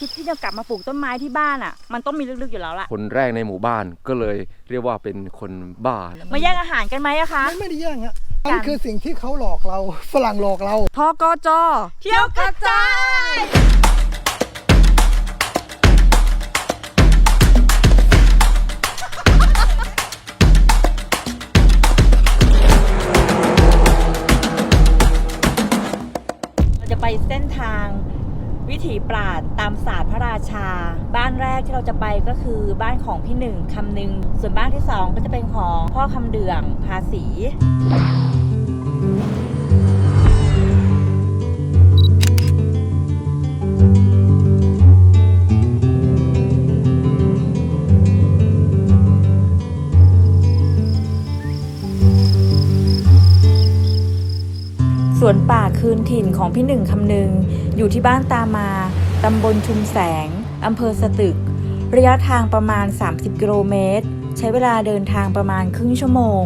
คิดที่จะกลับมาปลูกต้นไม้ที่บ้านอะ มันต้องมีลึกๆอยู่แล้วล่ะ คนแรกในหมู่บ้านก็เลยเรียกว่าเป็นคนบ้า มาแย่งอาหารกันไหมอะคะมันไม่ได้แย่งฮะนั่นคือสิ่งที่เขาหลอกเราฝรั่งหลอกเรา ทกจ เที่ยวกระจาย ถีปราดตามศาสตร์พระราชา บ้านแรกที่เราจะไปก็คือบ้านของพี่หนึ่งคำหนึ่งส่วนบ้านที่สองก็จะเป็นของพ่อคำเดืองภาษีสวนป่าคืนถิ่นของพี่หนึ่งคำนึง อยู่ที่บ้านตามา ตำบลชุมแสง อำเภอสตึก ระยะทางประมาณ 30 กิโลเมตร ใช้เวลาเดินทางประมาณครึ่งชั่วโมง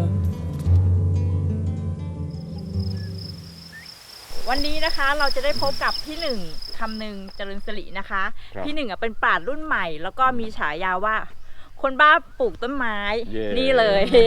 วันนี้นะคะเราจะได้พบกับพี่หนึ่งคำนึงเจริญสิรินะคะ ครับ พี่หนึ่งอะเป็นปราดรุ่นใหม่ แล้วก็มีฉายาว่า คนบ้าปลูกต้นไม้ เย้ นี่เลยที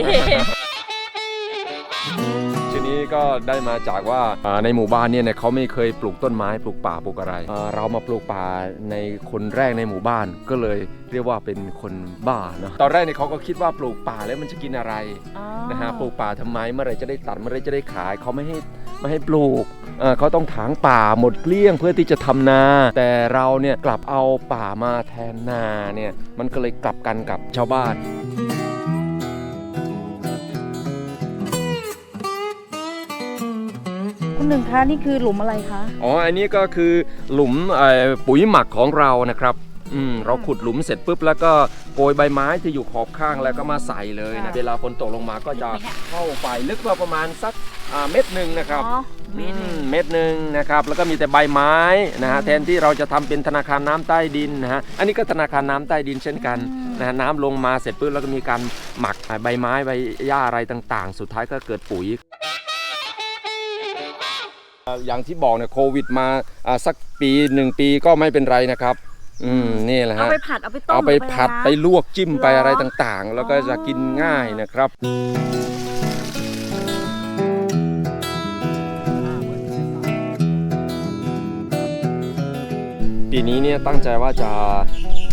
นี้ก็ได้มาจากว่าอ่าในหมู่บ้านเนี่ยเขาไม่เคยปลูกต้นไม้ปลูกป่าปลูกอะไรอ่าเรามาปลูกป่าในคนแรกในหมู่บ้านก็เลยเรียกว่าเป็นคนบ้าเนอะตอนแรกเนี่ยเขาก็คิดว่าปลูกป่าแล้วมันจะกินอะไรอ๋อนะฮะปลูกป่าทำไมเมื่อไหรจะได้ตัดเมื่อไหรจะได้ขายเขาไม่ให้ไม่ให้ปลูกเอ่อเขาต้องถางป่าหมดเกลี้ยงเพื่อที่จะทำนา แต่เราเนี่ยกลับเอาป่ามาแทนนาเนี่ยมันก็เลยกลับกันกับชาวบ้าน คุณหนึ่งคะนี่คือหลุมอะไรคะ อ๋อ อันนี้ก็คือหลุมเอ่อปุ๋ยหมักของเรานะครับอืมเราขุดหลุมเสร็จปุ๊บแล้วก็โกยใบไม้ที่อยู่ขอบข้างแล้วก็มาใส่เลยนะค่ะเวลาฝนตกลงมาก็จะลึกไหมเนี่ยเข้าไปลึกกว่าประมาณสักอ่าเม็ดหนึ่งนะครับอ๋อเมตรหนึ่งอืเม็ดหนึ่งนะครับแล้วก็มีแต่ใบไม้นะฮะอืมแทนที่เราจะทำเป็นธนาคารน้ำใต้ดินนะฮะอันนี้ก็ธนาคารน้ำใต้ดินเช่นกันอืมนะฮะน้ำลงมาเสร็จปุ๊บแล้วก็มีการหมักใบไม้ใบหญ้าอะไรต่างๆ สุดท้ายก็เกิดปุ๋ย อย่างที่บอกเนี่ยโควิดมาอ่าสักปีหนึ่งปีก็ไม่เป็นไรนะครับ อืมนี่แหละเอาฮะไปผัดเอาไปต้มเอาไปหรือผัดอะรนะไปลวกจิ้มไปเหรอออะไรต่างๆ แล้วก็จะกินง่ายนะครับปีนี้เนี่ยตั้งใจว่าจะ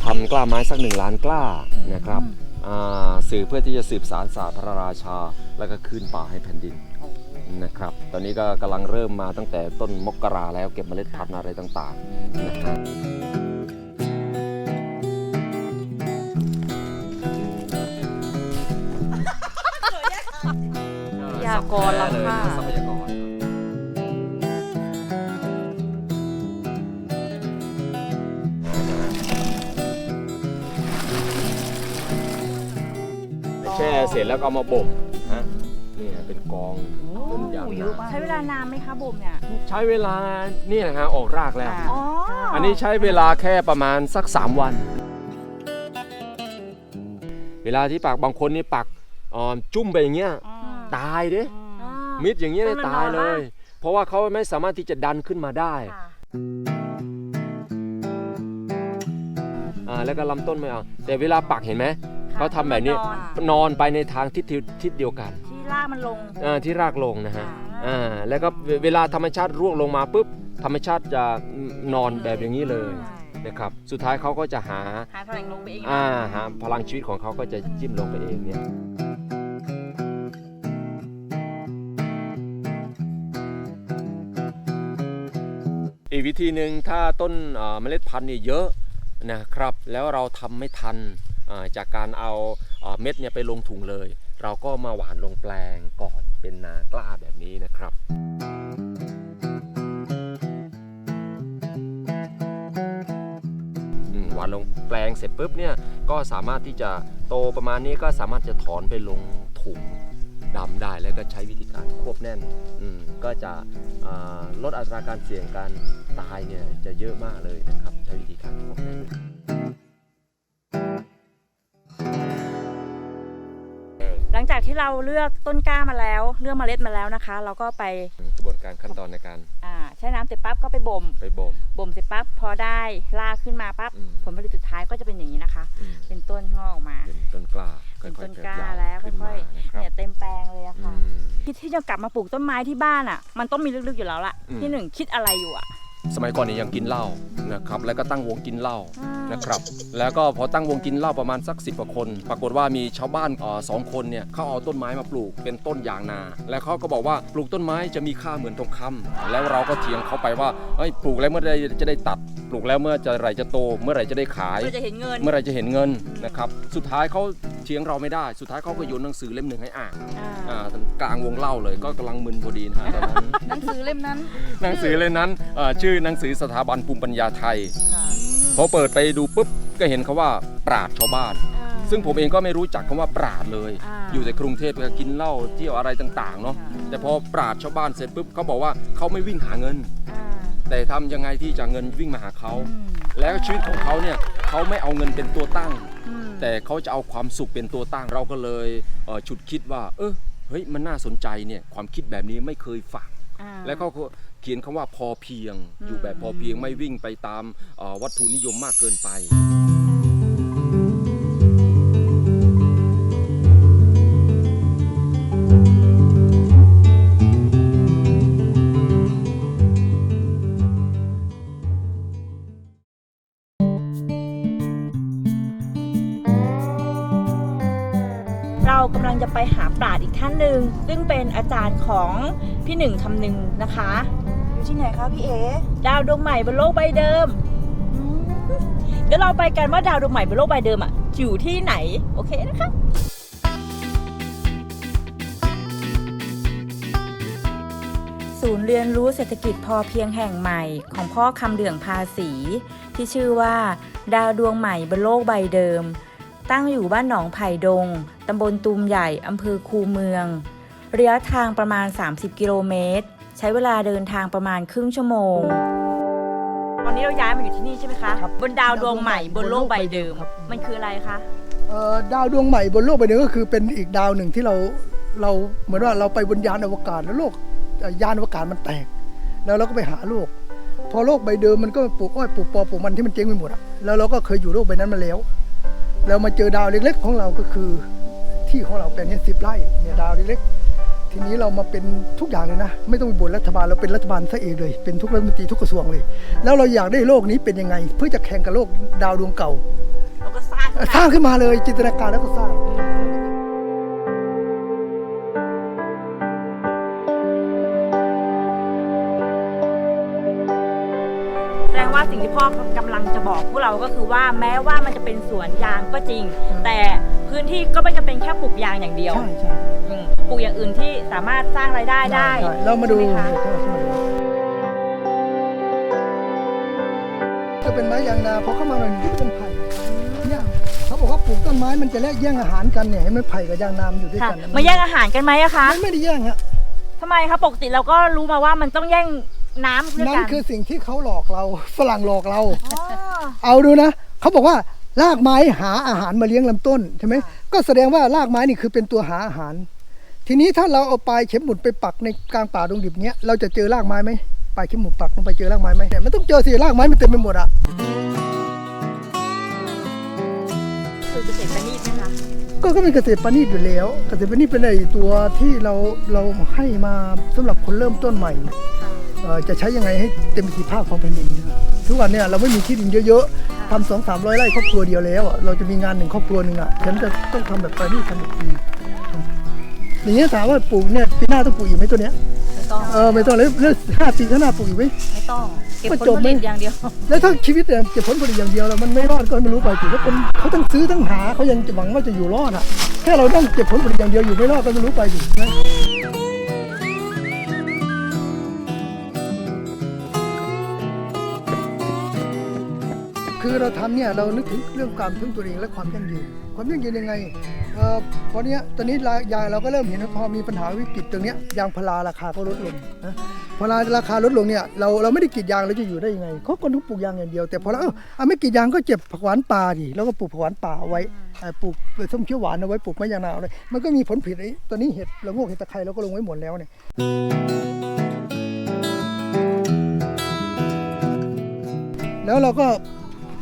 ทำกล้าไม้สักหนึ่งล้านกล้านะครับอ่าสื่อเพื่อที่จะสืบสารศาสตร์พระราชา แล้วก็คืนป่าให้แผ่นดิน นะครับ ตอนนี้ก็กำลังเริ่มมาตั้งแต่ต้นมกราแล้วเก็บเมล็ดพันธุ์อะไรต่างๆนะครับทรัพยากรล้ำค่าทรัพยากรแช่เสร็จแล้วก็เอามาบ่มฮะนี่ เป็นกองต้นยางนาใช้เวลานานไหมคะบ่มเนี่ย ใช้เวลานี่นะฮะออกรากแล้ว อ๋ออันนี้ใช้เวลาแค่ประมาณสัก 3 วัน เวลาที่ปักบางคนนี่ปักอ่อจุ่มไปอย่างเงี้ยอืมตายเด้อ่ามิดอย่างเงี้ยต้นมันตายเลนอนยละเพราะว่าเขาไม่สามารถที่จะดันขึ้นมาได้ค่ะอ่าแล้วก็ลำต้นไม่เอาแต่เวลาปักเห็นไหม เขาทำแบบนี้ นอนนอนไปในทางทิศทิศทิศเดียวกัน ที่รากมันลง อ่าที่รากลงนะฮะอ่าอ่าแล้วก็เวเวลาธรรมชาติร่วงลงมาปุ๊บธรรมชาติจะนอนแบบอย่างนี้เลยนะครับสุดท้ายเขาก็จะหาหาทางลงไปเองอ่าหาพลังชีวิตของเขาก็จะจิ้มลงไปเองเนี่ยอีกวิธีหนึ่งถ้าต้นอ่าเมล็ดพันธุ์เนี่ยเยอะนะครับแล้วเราทำไม่ทันอ่าจากการเอาอ่าเม็ดเนี่ยไปลงถุงเลย เราก็มาหวานลงแปลงก่อนเป็นนากล้าแบบนี้นะครับอืมหวานลงแปลงเสร็จปุ๊บเนี่ยก็สามารถที่จะโตประมาณนี้ก็สามารถจะถอนไปลงถุงดำได้แล้วก็ใช้วิธีการควบแน่นอืมก็จะลดอัตราการเสี่ยงการตายเนี่ยจะเยอะมากเลยนะครับ ใช้วิธีการควบแน่น ที่ที่เราเลือกต้นกล้ามาแล้ว เลือกเมล็ดมาแล้วนะคะ เราก็ไปกระบวนการขั้นตอนในการอ่าใช้น้ำเสร็จปั๊บก็ไปบ่มไปบ่มบ่มเสร็จปั๊บพอได้รากขึ้นมาปั๊บอืมผลผลิตสุดท้ายก็จะเป็นอย่างนี้นะคะอืมเป็นต้นงอกออกมา เป็นต้นกล้าเป็นค่อยต้นๆเติบกล้าใหญ่แล้วขึ้นค่มาอยนะๆครับเนี่ยเต็มแปลงเลยอะอืค่ะมคิดที่จะกลับมาปลูกต้นไม้ที่บ้านอะมันต้องมีลึกๆอยู่แล้วล่ะอืมที่หนึ่งคิดอะไรอยู่อะ สมัยก่อนเนี่ยยังกินเหล้านะครับแล้วก็ตั้งวงกินเหล้าอ่านนะครับแล้วก็พอตั้งวงกินเหล้าประมาณสักสิบกว่าคน ปรากฏว่ามีชาวบ้านเอ่อสองคนเนี่ยเขาเอาต้นไม้มาปลูกเป็นต้นยางนา แล้วเขาก็บอกว่าปลูกต้นไม้จะมีค่าเหมือนทองคำแล้วเราก็เถียงเขาไปว่าเฮ้ยปลูกแล้วเมื่อไรจะได้ตัด ปลูกแล้วเมื่อจะไหรจะโต เมื่อไหรจะได้ขายเพื่อจะเห็นเงินเมื่อไหรจะเห็นเงินนะครับ สุดท้ายเขา เถียงเราไม่ได้ สุดท้ายเขาก็โยนหนังสือเล่มหนึ่งให้อ่านอ่าอ่ากลางวงเล่าเลยก็กำลังมึนพอดีนะฮะตอนนั้น หนังสือเล่มนั้น หนังสือเล่มนั้นเอ่อชื่อหนังสือสถาบันภูมิปัญญาไทย พอเปิดไปดูปุ๊บก็เห็นเขาว่าปราดชาวบ้านอ่าซึ่งผมเองก็ไม่รู้จักคำว่าปราดเลย อ่า อยู่แต่กรุงเทพก็กินเหล้าเที่ยวอะไรต่างๆเนาะอ่าแต่พอปราดชาวบ้านเสร็จปุ๊บเขาบอกว่าเขาไม่วิ่งหาเงินอ่าแต่ทำยังไงที่จะเงินวิ่งมาหาเขาอืมแล้วชีวิตของเขาเนี่ย เขาไม่เอาเงินเป็นตัวตั้งอืมแต่เขาจะเอาความสุขเป็นตัวตั้ง เราก็เลยเอ่อฉุดคิดว่า เออเฮ้ยมันน่าสนใจเนี่ยความคิดแบบนี้ไม่เคยฝังอ่าแล้วเขาก็เขียนคำว่าพอเพียงอืมอยู่แบบพอเพียงไม่วิ่งไปตามเอ่อวัตถุนิยมมากเกินไป ไปหาปราดอีกท่านหนึ่งซึ่งเป็นอาจารย์ของพี่หนึ่งคำหนึ่งนะคะ อยู่ที่ไหนคะพี่เอ๋ดาวดวงใหม่บนโลกใบเดิม เดี๋ยวเราไปกันว่าดาวดวงใหม่บนโลกใบเดิมอะอยู่ที่ไหน โอเคนะคะศูนย์เรียนรู้เศรษฐกิจพอเพียงแห่งใหม่ของพ่อคำเหลืองภาษี ที่ชื่อว่า ดาวดวงใหม่บนโลกใบเดิม ตั้งอยู่บ้านหนองไผ่ดง ตำบลตูมใหญ่ อำเภอคูเมือง ระยะทางประมาณ 30 กิโลเมตร ใช้เวลาเดินทางประมาณครึ่งชั่วโมง ตอนนี้เราย้ายมาอยู่ที่นี่ใช่ไหมคะ ครับ บนดาวดวงใหม่บนโลกใบเดิมครับมันคืออะไรคะ เอ่อดาวดวงใหม่บนโลกใบนี้ก็คือเป็นอีกดาวหนึ่งที่เราเราเหมือนว่าเราไปบนยานอวกาศแล้วโลกเอ่อยานอวกาศมันแตก แล้วเราก็ไปหาโลก พอโลกใบเดิมมันก็ปลูกอ้อยปลูกปอปลูกมันที่มันเจ๊งไปหมดอะแล้วเราก็เคยอยู่โลกใบนั้นมาแล้ว เรามาเจอดาวเล็ก ๆ ของเราก็คือที่ของเราเป็นเนี่ยสิบไร่เนี่ยดาวเล็กๆ ทีนี้เรามาเป็นทุกอย่างเลยนะ ไม่ต้องไปบ่นรัฐบาลเราเป็นรัฐบาลซะเองเลย เป็นทุกรัฐมนตรีทุกกระทรวงเลย แล้วเราอยากได้โลกนี้เป็นยังไง เพื่อจะแข่งกับโลกดาวดวงเก่าเราก็สร้างขึ้นสร้ามางขึ้นมาเลยจินตนาการแล้วก็สร้างแสดงว่าสิ่งที่พ่อกำลังจะ บอกพวกเราก็คือว่าแม้ว่ามันจะเป็นสวนยางก็จริง แต่พื้นที่ก็ไม่จำเป็นแค่ปลูกยางอย่างเดียวใช่ใช่อืมปลูกอย่างอื่นที่สามารถสร้างรายได้ได้ใช่เรามาดูใช่ไหคะจะเป็นไม้ยางนาพอเข้ามาหน่อยหนึงก็เป็นไผ่เนี่ยเขาบอกว่าปลูกต้นไม้มันจะแลกแย่งอาหารกันเนี่ยเห็นไหมไผ่กับยางนามันอยู่ด้วยค่ะกันมาแย่งอาหารกันไหมอะคะมันไม่ได้แย่งฮะทำไมคะปกติเราก็รู้มาว่ามันต้องแย่งน้ำด้วยนั่กันนคือสิ่งที่เขาหลอกเราฝรั่งหลอกเรา อ๋อ เอาดูนะเขาบอกว่ารากไม้หาอาหารมาเลี้ยงลำต้นใช่ไหมก็แสดงว่ารากไม้นี่คือเป็นตัวหาอาหาร ทีนี้ถ้าเราเอาปลายเข็มหมุดไปปักในกลางป่าดงดิบเนี้ยเราจะเจอรากไม้ไหมปลายเข็มหมุดปักลงไปเจอรากไม้ไหมเนี่ยมันต้องเจอสิรากไม้มันเต็มไปหมดอะคือเกษตรประณีตไหมคะก็ก็เป็นเกษตรปานีตอยู่แล้ว เกษตรปานีตเป็นไอ้ตัวที่เราเราให้มาสำหรับคนเริ่มต้นใหม่เอ่อจะใช้ยังไงให้เต็มประสิทธิภาพของแผ่นดินนะ ทุกวันเนี่ยเราไม่มีที่ดินเยอะๆทำสองสามร้อยไร่ครอบครัวเดียวแล้วอะเราจะมีงานหนึ่งครอบครัวหนึ่งอะฉันจะต้องทำแบบปานีตทำแบบดีอย่างเงี้ยถามว่าปลูกเนี่ยปีหน้าต้องปลูกอีกไหมตัวเนี้ยไม่ต้องเออไม่ต้องแล้วแล้วห้าปีข้างหน้าปลูกอีกไหม ไม่ต้องเก็บก็ผลจบผไหมลิตอย่างเดียว แล้วถ้าชีวิตเนี่ยเก็บผลผลิตอย่างเดียวแล้วมันไม่รอดก็ไม่รู้ไปถึงแล้วคนเขาต้องซื้อต้องหาเขายังจะหวังว่าจะอยู่รอดอะแค่เราต้องเก็บผลผลิตอย่างเดียวอยู่ไม่รอดก็ไม่รู้ไปถึงนะ คือเราทำเนี่ยเรานึกถึงเรื่องการพึ่งตัวเองและความยั่งยืน ความยั่งยืนยังไงเอ่อพอเนี้ยตอนนี้ยายเราก็เริ่มเห็นว่าพอมีปัญหาวิกฤตตรงเนี้ยยางพาราราคาก็ลดลงนะพอราคาลดลงเนี่ยเราเราไม่ได้กรีดยางเราจะอยู่ได้ยังไงเขาคนต้องปลูกยางอย่างเดียวแต่พอเราเออไม่กรีดยางก็เจ็บผักหวานป่าดิแล้วก็ปลูกผักหวานป่าเอาไว้ปลูกส้มเขียวหวานเอาไว้ปลูกไม้ยางนาเอาไว้มันก็มีผลผลิตไอ้ตอนนี้เห็ดละโงกเห็ดตะไคร้เราก็ลงไว้หมดแล้วเนี่ยแล้วเราก็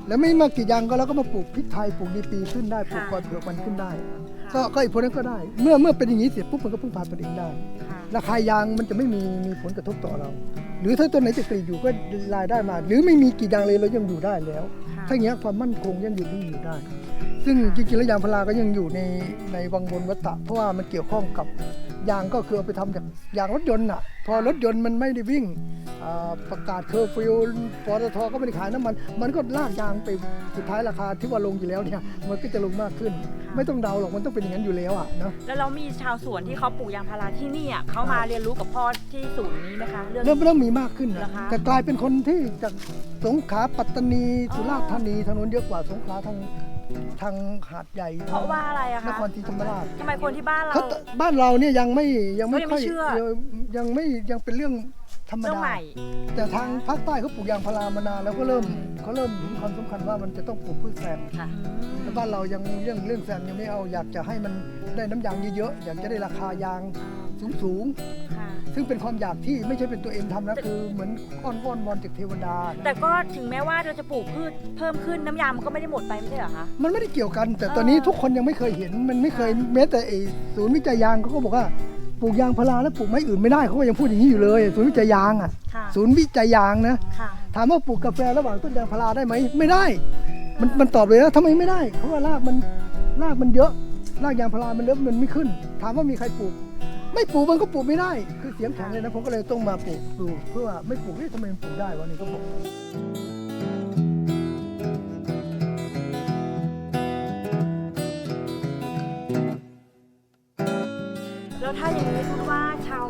แล้วไม่มากรีดยางก็เราก็มาปลูกพริกไทยปลูกดีปีขึ้นได้ปลูกกอเผือกมันขึ้นได้ ก็ก็ไอ้พวกนั้นก็ได้ เมื่อเมื่อเป็นอย่างนี้เสร็จปุ๊บมันก็พึ่งพาตัวเองได้ ราคายางมันจะไม่มีมีผลกระทบต่อเรา หรือถ้าต้นไหนจะกรีดอยู่ก็รายได้มา หรือไม่มีกรีดยางเลยเรายังอยู่ได้แล้ว ถ้าอย่างเงี้ยความมั่นคงยังอยู่ที่อยู่ได้ ซึ่งจริงๆแล้วยางพาราก็ยังอยู่ในในวังวนวัฏฏะเพราะว่ามันเกี่ยวข้องกับยางก็คือเอาไปทำจากยางรถยนต์อะ พอรถยนต์มันไม่ได้วิ่งอ่า ประกาศเคอร์ฟิวปตทก็ไม่ได้ขายน้ำมัน มันก็ลากยางไปสุดท้ายราคาที่ว่าลงอยู่แล้วเนี่ยมันก็จะลงมากขึ้น ไม่ต้องเดาหรอกมันต้องเป็นอย่างนั้นอยู่แล้วอะเนาะแล้วเรามีชาวสวนที่เขาปลูกยางพาราที่นี่อะเขามาเรียนรู้กับพ่อที่ศูนย์นี้ไหมคะเรื่อง เริ่มเริ่มมีมากขึ้นเหรนะอคะ แต่กลายเป็นคนที่จากสงขลาปัตตานีสุราษฎร์ธานีทางโน้นเยอะกว่าสงขลาทางทางหาดใหญ่เพราะว่าอะไรอะนคะครศรีธรรมราช ทำไมคนที่บ้านเรา เขาบ้านเราเนี่ยยังไม่ยังไม่เขายังไม่ค่อยเชื่อยังยังไม่ยังเป็นเรื่อง ธรรมเรื่องดาใหม่แต่ทางภาคใต้เขาปลูกยางพารามานานแล้วก็เริ่มเขาเริ่มเห็นความสำคัญว่ามันจะต้องปลูกพืชแซมค่ะ แต่บ้านเรายังเรื่องเรื่องแซมยังไม่เอาอยากจะให้มันได้น้ำยางเยอะๆอยากจะได้ราคายางสูงๆค่ะซึ่งเป็นความอยากที่ไม่ใช่เป็นตัวเองทำนะคือเหมือนอ้อนวอนวอนจากเทวดานะ แต่ก็ถึงแม้ว่าเราจะปลูกพืชเพิ่มขึ้นน้ำยางมันก็ไม่ได้หมดไปไม่ใช่เหรอคะ มันไม่ได้เกี่ยวกัน แต่ตอนนี้ทุกคนยังไม่เคยเห็น มันไม่เคยแม้แต่ไอ้ศูนย์วิจัยยางเขาก็บอกว่า ปลูกยางพาราแล้วปลูกไม้อื่นไม่ได้เขาก็ยังพูดอย่างนี้อยู่เลยศูนย์วิจัยยางอะ ค่ะศูนย์วิจัยยางนะค่ะถามว่าปลูกกาแฟระหว่างต้นยางพาราได้ไหมไม่ได้ มันมันตอบเลยนะทำไมไม่ได้เพราะว่ารากมันรากมันเยอะรากยางพารามันเยอะมันไม่ขึ้น ถามว่ามีใครปลูก ไม่ปลูกมันก็ปลูกไม่ได้ คือเสียงแข็งเลยนะผมก็เลยต้องมาปลูกปลูกเพื่อว่าไม่ปลูกนี่ทำไมมันปลูกได้วะนี่ก็บอ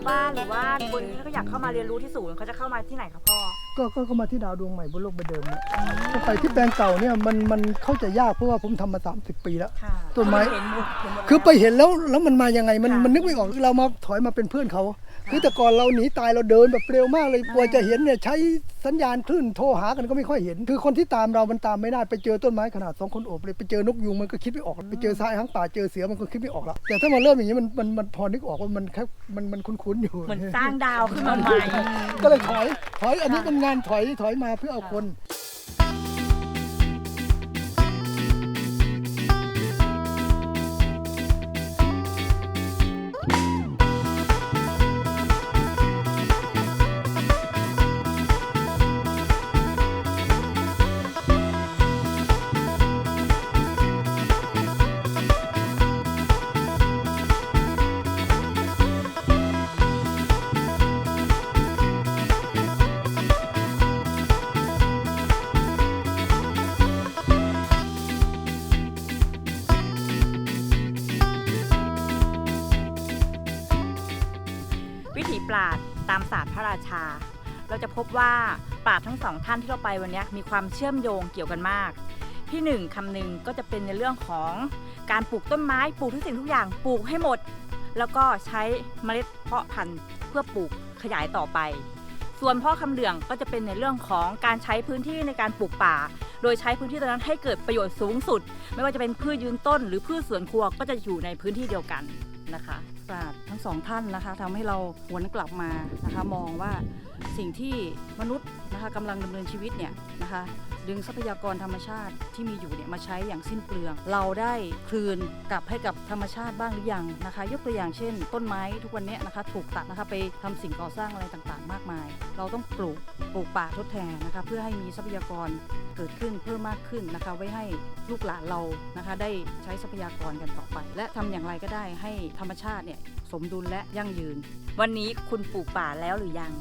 บ้านหรือว่าคนที่เขาอยากเข้ามาเรียนรู้ที่ศูนย์เขาจะเข้ามาที่ไหนคะพ่อ ก็ก็ก็มาที่ดาวดวงใหม่บนโลกใบเดิมเนี่ยถ้าไปที่แปลงเก่าเนี่ยมันมันเข้าใจยากเพราะว่าผมทำมา 30 ปีแล้ว ค่ะต้นไม้ เห็นหมดเห็นหมดคือไปเห็นแล้วแล้วมันมายังไงมันค่ะ มันนึกไม่ออกเรามาถอยมาเป็นเพื่อนเขา คือแต่ก่อนเราหนีตายเราเดินแบบเร็วมากเลยกว่าจะเห็นเนี่ยใช้สัญญาณคลื่นโทรหากันก็ไม่ค่อยเห็น คือคนที่ตามเรามันตามไม่ได้ไปเจอต้นไม้ขนาดสองคนโอบเลยไปเจอนกยูงมันก็คิดไม่ออกไปเจอทรายทั้งป่าเจอเสือมันก็คิดไม่ออกแล้วแต่ถ้ามาเริ่มอย่างนี้มันมันมันพอนึกออกว่ามันแค่มันมันคุ้นๆอยู่เหมือนสร้างดาวขึ้นมาใหม่ก็เลยถอยถอยอันนี้เป็นงานถอยถอยมาเพื่อเอาคน ตามศาสตร์พระราชา เราจะพบว่าปราดทั้งสองท่านที่เราไปวันนี้มีความเชื่อมโยงเกี่ยวกันมากพี่หนึ่งคำหนึ่งก็จะเป็นในเรื่องของการปลูกต้นไม้ปลูกทุกสิ่งทุกอย่างปลูกให้หมด แล้วก็ใช้เมล็ดเพาะพันธุ์เพื่อปลูกขยายต่อไป ส่วนพ่อคำเหลืองก็จะเป็นในเรื่องของการใช้พื้นที่ในการปลูกป่า โดยใช้พื้นที่ตรงนั้นให้เกิดประโยชน์สูงสุด ไม่ว่าจะเป็นพืชยืนต้น หรือพืชสวนครัวก็จะอยู่ในพื้นที่เดียวกันนะคะ ปราชญ์ทั้งสองท่านนะคะทำให้เราหวนกลับมานะคะ มองว่าสิ่งที่มนุษย์ นะคะกำลังดำเนินชีวิตเนี่ยนะคะ ดึงทรัพยากรธรรมชาติที่มีอยู่เนี่ยมาใช้อย่างสิ้นเปลือง เราได้คืนกลับให้กับธรรมชาติบ้างหรือยังนะคะ ยกตัวอย่างเช่น ต้นไม้ทุกวันนี้นะคะ ถูกตัดนะคะไปทำสิ่งก่อสร้างอะไรต่างๆ มากมาย เราต้องปลูกปลูกป่าทดแทนนะคะ เพื่อให้มีทรัพยากรเกิดขึ้นเพิ่มมากขึ้นนะคะ ไว้ให้ลูกหลานเรานะคะ ได้ใช้ทรัพยากรกันต่อไป และทำอย่างไรก็ได้ให้ธรรมชาติเนี่ยสมดุลและยั่งยืน วันนี้คุณปลูกป่าแล้วหรือยัง